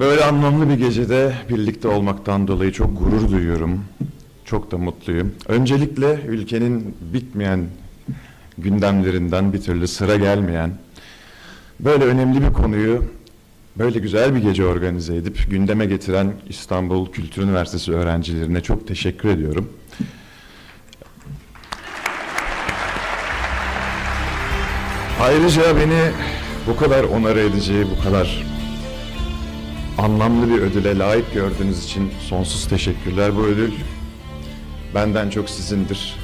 Böyle anlamlı bir gecede birlikte olmaktan dolayı çok gurur duyuyorum. Çok da mutluyum. Öncelikle ülkenin bitmeyen gündemlerinden bir türlü sıra gelmeyen böyle önemli bir konuyu böyle güzel bir gece organize edip gündeme getiren İstanbul Kültür Üniversitesi öğrencilerine çok teşekkür ediyorum. Ayrıca beni bu kadar onarı edici, bu kadar anlamlı bir ödüle layık gördüğünüz için sonsuz teşekkürler. Bu ödül benden çok sizindir.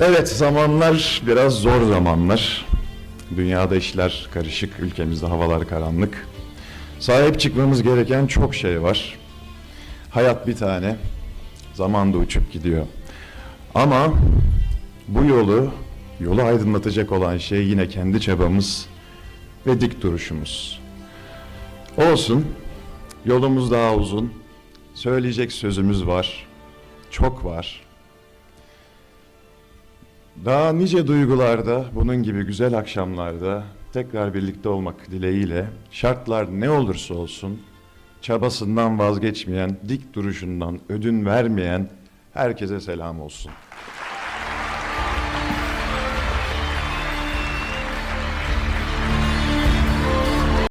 Evet, zamanlar biraz zor zamanlar. Dünyada işler karışık, ülkemizde havalar karanlık. Sahip çıkmamız gereken çok şey var. Hayat bir tane, zaman da uçup gidiyor. Ama bu yolu, yolu aydınlatacak olan şey yine kendi çabamız ve dik duruşumuz. Olsun, yolumuz daha uzun. Söyleyecek sözümüz var, çok var. Daha nice duygularda, bunun gibi güzel akşamlarda tekrar birlikte olmak dileğiyle şartlar ne olursa olsun çabasından vazgeçmeyen, dik duruşundan ödün vermeyen herkese selam olsun.